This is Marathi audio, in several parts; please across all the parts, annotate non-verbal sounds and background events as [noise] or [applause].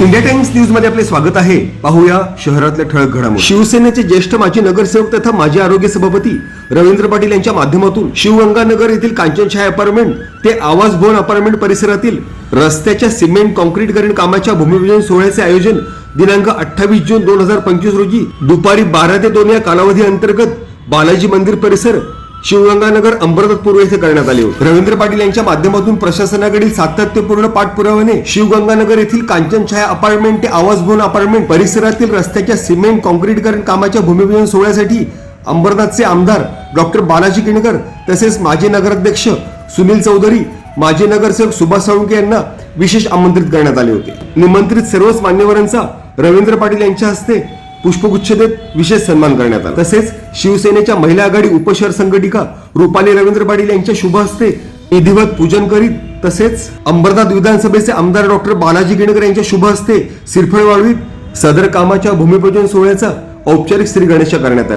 इंडिया टाइम्स न्यूजमध्ये आपले स्वागत आहे. पाहूया शहरातल्या ठळक घडामोडी. शिवसेनेचे ज्येष्ठ माजी नगरसेवक तथा माजी आरोग्य सभापती रवींद्र पाटील यांच्या माध्यमातून शिवगंगानगर येथील कांचनछाया अपार्टमेंट ते आवास भवन अपार्टमेंट परिसरातील रस्त्याच्या सिमेंट कॉन्क्रीटकरण कामाच्या भूमिपूजन सोहळ्याचे आयोजन दिनांक अठ्ठावीस जून दोन हजार पंचवीस रोजी दुपारी बारा ते दोन या कालावधी अंतर्गत बालाजी मंदिर परिसर शिवगंगानगर अंबरनाथपूर येथे करण्यात आले होते. रवींद्र पाटील यांच्या माध्यमातून प्रशासनाकडील सातत्यपूर्ण पाठपुराव्याने शिवगंगानगर येथील कांचनछाया अपार्टमेंट ते आवास भवन अपार्टमेंट परिसरातील रस्त्याच्या सिमेंट कॉन्क्रीटकरण कामाच्या भूमिपूजन सोहळ्यासाठी अंबरनाथचे आमदार डॉक्टर बालाजी किणकर तसेच माजी नगराध्यक्ष सुनील चौधरी माजी नगरसेवक सुभाष साळुंके यांना विशेष आमंत्रित करण्यात आले होते. निमंत्रित सर्वच मान्यवरांचा रवींद्र पाटील यांच्या हस्ते पुष्पगुच्छ देत विशेष सन्मान करण्यात आला. तसेच शिवसेनेच्या महिला आघाडी उपशहर संघटिका रुपाली रवींद्र पाटील यांच्या शुभ हस्ते विधिवत पूजन करीत तसेच अंबरनाथ विधानसभेचे आमदार डॉक्टर बालाजी गिणकर यांच्या शुभ हस्ते सिरफळ वाळवीत सदर कामाच्या भूमिपूजन सोहळ्याचा औपचारिक श्री गणेश करण्यात आला.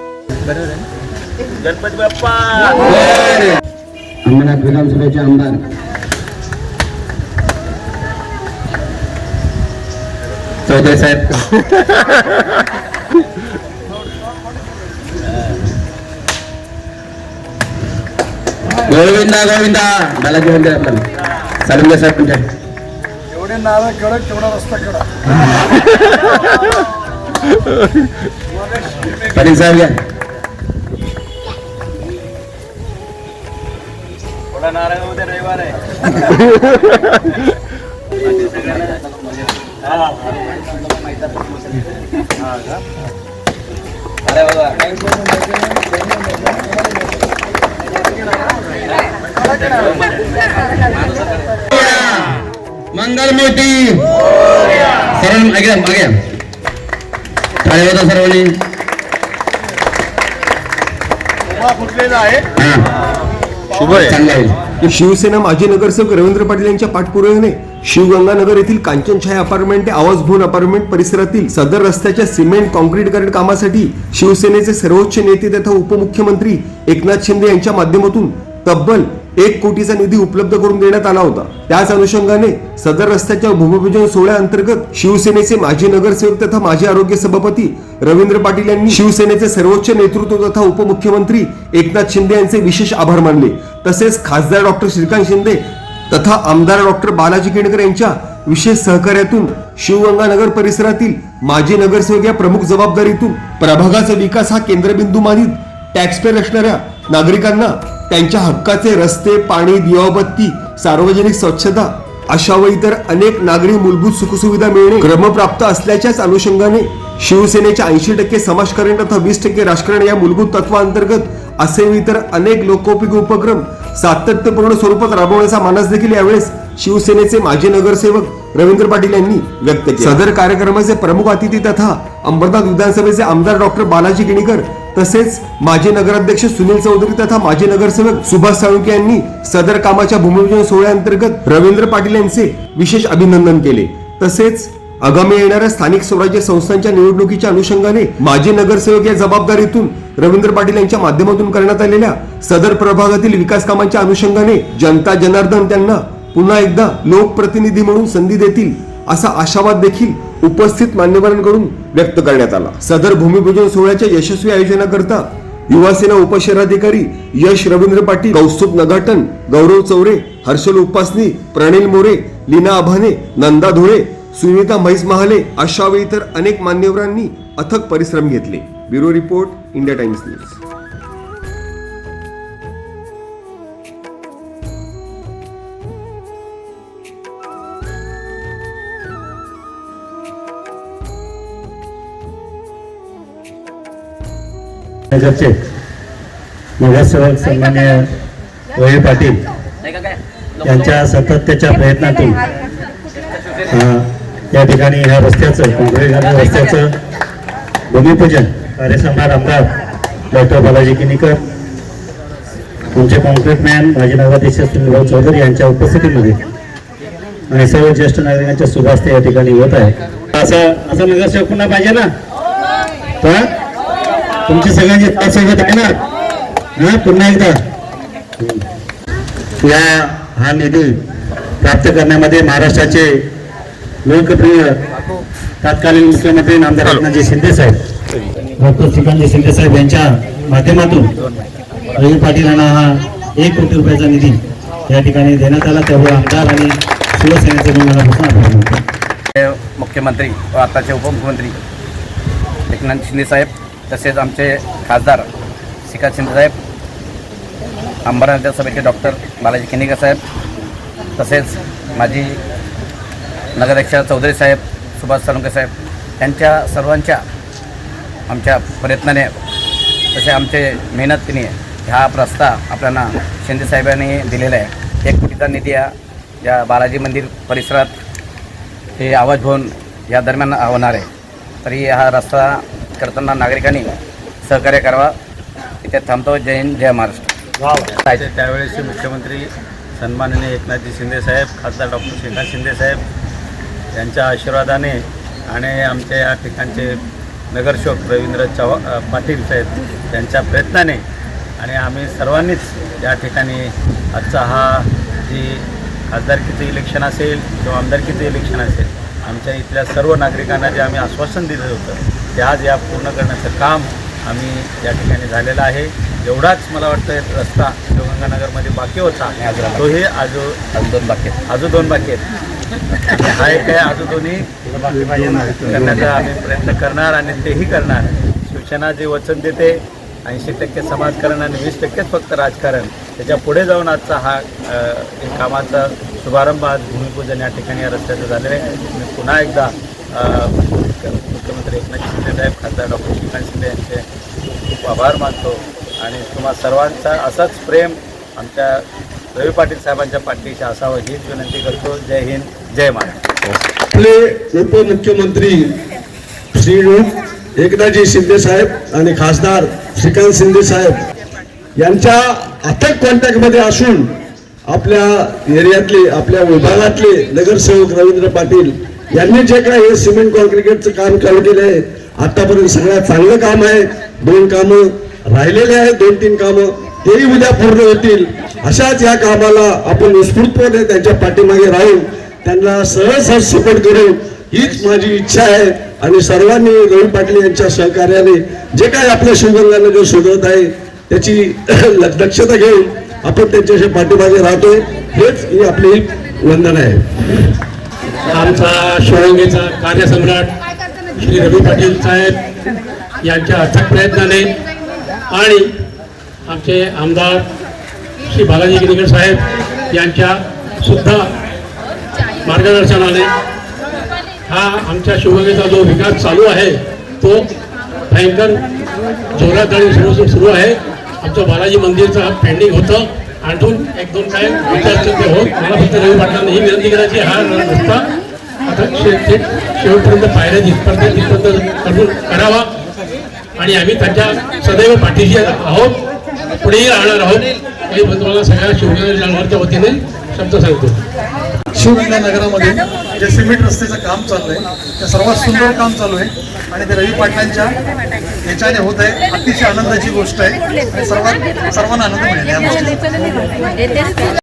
गणपती बाप्पा अंबरनाथ विधानसभेचे आमदार. चौधरी साहेब. गोविंदा गोविंदा बालाजी मंदिर आपल्याला सालिंगे साहेब तुमच्या एवढे नारळ अरे मंगल मोठी सर्व मागे मागे. टाळे होता सर्वांनी? फुटलेला आहे. चांगला आहे. शिवसेना माजी नगरसेवक रवींद्र पाटील यांच्या पाठपुराव्याने शिवगंगानगर येथील कांचनछाया अपार्टमेंट ते आवाज भवन अपार्टमेंट परिसरातील सदर रस्त्याच्या सिमेंट कॉन्क्रीटकरण कामासाठी शिवसेनेचे सर्वोच्च नेते तथा उपमुख्यमंत्री एकनाथ शिंदे यांच्या माध्यमातून तब्बल एक कोटीचा निधी उपलब्ध करून देण्यात आला होता. त्याच अनुषंगाने सदर रस्त्याच्या भूमिपूजन सोहळ्याअंतर्गत शिवसेनेचे माजी नगरसेवक तथा माजी आरोग्य सभापती रवींद्र पाटील यांनी शिवसेनेचे सर्वोच्च नेतृत्व तथा उपमुख्यमंत्री एकनाथ शिंदे यांचे विशेष आभार मानले. तसेच खासदार डॉक्टर श्रीकांत शिंदे तथा आमदार डॉक्टर बालाजी केणकर यांच्या विशेष सहकार्यातून शिवगंगानगर परिसरातील माजी नगरसेवक या प्रमुख जबाबदारीतून प्रभागाचा विकास हा केंद्रबिंदू मानित टॅक्सपेअर असणाऱ्या नागरिकांना त्यांच्या हक्काचे रस्ते पाणी दिवाबत्ती सार्वजनिक स्वच्छता अशा व इतर अनेक नागरी मूलभूत सुखसुविधा मिळणे क्रमप्राप्त असल्याच्याच अनुषंगाने शिवसेनेच्या ऐंशी टक्के समाजकारण तथा वीस टक्के राजकारण या मूलभूत तत्वांतर्गत असे इतर अनेक लोकोपयोगी उपक्रम सातत्यपूर्ण स्वरूपात राबवण्याचा मानस देखील यावेळेस शिवसेनेचे माजी नगरसेवक रवींद्र पाटील यांनी व्यक्त केला. सदर कार्यक्रमाचे प्रमुख अतिथी तथा अंबरनाथ विधानसभेचे आमदार डॉक्टर बालाजी गिणीकर तसेच माजी नगराध्यक्ष सुनील चौधरी तथा माजी नगरसेवक सुभाष साळुंके यांनी सदर कामाच्या भूमिपूजन सोहळ्याअंतर्गत रवींद्र पाटील यांचे विशेष अभिनंदन केले. तसेच आगामी येणाऱ्या स्थानिक स्वराज्य संस्थांच्या निवडणुकीच्या अनुषंगाने माजी नगरसेवक या जबाबदारीतून रवींद्र पाटील यांच्या माध्यमातून करण्यात आलेल्या सदर प्रभागातील विकास कामांच्या अनुषंगाने जनता जनार्दन त्यांना पुन्हा एकदा लोकप्रतिनिधी म्हणून संधी देतील असा आशावाद देखील उपस्थित मान्यवरांकडून व्यक्त करण्यात आला. सदर भूमिपूजन सोहळ्याच्या यशस्वी आयोजनाकरता युवासेना उपशहराधिकारी यश रवींद्र पाटील कौस्तुभ नगाटन गौरव चौरे हर्षल उपासनी प्रणिल मोरे लीना आभाने नंदा धुळे सुनीता म्हैस महाले अशा व इतर अनेक मान्यवरांनी अथक परिश्रम घेतले. Bureau report India Times News. नगरचे नगरसेवक सन्मान्य रोहित पाटील यांच्या सातत्याच्या प्रयत्नातून या ठिकाणी ह्या रस्त्याचं काँक्रीट रस्त्याचं भूमिपूजन कार्यसम्राट आमदार डॉक्टर बालाजी किनीकर तुमचे कॉन्क्रीट मॅन माजी नगराध्यक्ष सुनीलभाऊ चौधरी यांच्या उपस्थितीमध्ये. आणि सर्व ज्येष्ठ नागरिकांच्या सुभास्ते या ठिकाणी होत आहे. असं असं नगरसेवक पुन्हा पाहिजे ना? तर तुमची सगळ्यांची सोबत आहे ना हा पुन्हा एकदा. या हा निधी प्राप्त करण्यामध्ये महाराष्ट्राचे लोकप्रिय तत्कालीन मुख्यमंत्री नामदार एकनाथजी शिंदे साहेब. डॉक्टर श्रीकांतजी शिंदे साहेब यांच्या माध्यमातून रवी पाटील यांना हा एक कोटी रुपयाचा निधी या ठिकाणी देण्यात आला. त्यामुळे आमदार आणि शिवसेनेचे मनापासून हे मुख्यमंत्री व आताचे उपमुख्यमंत्री एकनाथ शिंदे साहेब तसेच आमचे खासदार श्रीकांत शिंदे साहेब अंबरनाथ सभेचे डॉक्टर बालाजी किनीकर साहेब तसेच माजी नगराध्यक्ष चौधरी साहेब सुभाष साळुंके साहेब यांच्या सर्वांच्या आमच्या प्रयत्नाने तसे आमचे मेहनतीने हा प्रस्ताव आपल्याला शिंदे साहेबांनी दिलेला आहे. एक कोटीचा निधी हा या बालाजी मंदिर परिसरात हे आवाज भवन या दरम्यान होणार आहे. तरी हा रस्ता करताना नागरिकांनी सहकार्य करावा. इथे थांबतो. जय हिंद जय महाराष्ट्र. त्यावेळेसचे मुख्यमंत्री सन्माननीय एकनाथजी शिंदे साहेब खासदार डॉक्टर श्रीकांत शिंदे साहेब यांच्या आशीर्वादाने आणि आमच्या या ठिकाणचे नगरसेवक रवींद्र चव्हा पाटील साहेब यांच्या प्रयत्नाने आणि आम्ही सर्वांनीच या ठिकाणी आजचा हा जी खासदारकीचं इलेक्शन असेल किंवा आमदारकीचं इलेक्शन असेल आमच्या इथल्या सर्व नागरिकांना जे आम्ही आश्वासन दिलं होतं ते आज या पूर्ण करण्याचं काम आम्ही या ठिकाणी झालेलं आहे एवढाच मला वाटतं रस्ता शिवगंगानगरमध्ये बाकी होता तो हे आजो अजून दोन बाकी आहेत. अजून दोन बाकी आहेत हा एक आहे अजून दोन्ही करण्याचा आम्ही प्रयत्न करणार आणि तेही करणार. शिवसेना जे वचन देते ऐंशी टक्के समाजकारण आणि वीस टक्केच फक्त राजकारण. त्याच्या पुढे जाऊन आजचा हा एक कामाचा शुभारंभ आज भूमिपूजन या ठिकाणी या रस्त्याचं झालेलं आहे. मी पुन्हा एकदा मुख्यमंत्री एकनाथ शिंदे साहेब खासदार डॉक्टर श्रीकांत शिंदे यांचे खूप आभार मानतो. आणि तुम्हा सर्वांचा असाच प्रेम आमच्या रवी पाटील साहेबांच्या पाठीशी असावं हीच विनंती करतो. जय हिंद. जय महाराज आपले उपमुख्यमंत्री श्री एकनाथजी शिंदे साहेब आणि खासदार श्रीकांत शिंदे साहेब यांच्या अथक कॉन्टॅक्टमध्ये असून आपल्या एरियातले आपल्या विभागातले नगरसेवक रवींद्र पाटील यांनी जे काय हे सिमेंट कॉन्क्रिकेटचं काम चालू केलं आहे आतापर्यंत सगळ्यात चांगलं काम आहे. दोन कामं राहिलेले आहेत दोन तीन कामं तेही उद्या पूर्ण होतील. अशाच या कामाला आपण उत्स्फूर्तपणे त्यांच्या पाठीमागे राहून त्यांना सहज सहज सपोर्ट करू हीच माझी इच्छा आहे. आणि सर्वांनी रवी पाटील यांच्या सहकार्याने जे काही आपल्या शिवगंगानगर शोधत आहे त्याची [clears throat] दक्षता घेऊन आपण त्यांच्याशी पाठीमागे राहतोय. हेच ही आपली वंदन आहे. आमचा शिवगंगेचा कार्यसम्राट श्री रवी पाटील साहेब यांच्या अथक प्रयत्नाने आणि आमचे आमदार श्री बालाजी गिरीकर साहेब यांच्या सुद्धा मार्गदर्शनाने. हा आमच्या शिवगंगेचा जो विकास चालू आहे तो भयंकर जोरात आणि सुरू सुरू आहे. आमचं बालाजी मंदिरचं पेंडिंग होतं. आणून एक दोन काय विचार ते होत. मला फक्त रवी पाटलांना ही विनंती करायची हा रस्ता आता शेवट शेवटपर्यंत पायऱ्या जिथपर्यंत तिथपर्यंत करून करावा. आणि आम्ही त्यांच्या सदैव पाठीशी आहोत. पुढेही राहणार आहोत. हे मी तुम्हाला सगळ्या शिवगंगा जाणवारच्या वतीने शब्द सांगतो. शिवगंगा नगरामध्ये जे सिमेंट रस्त्याचं काम चालू आहे ते सर्वात सुंदर काम चालू आहे. आणि ते रवी पाटलांच्या याच्याने होत आहे. अतिशय आनंदाची गोष्ट आहे. आणि सर्वात सर्वांना आनंद मिळेल या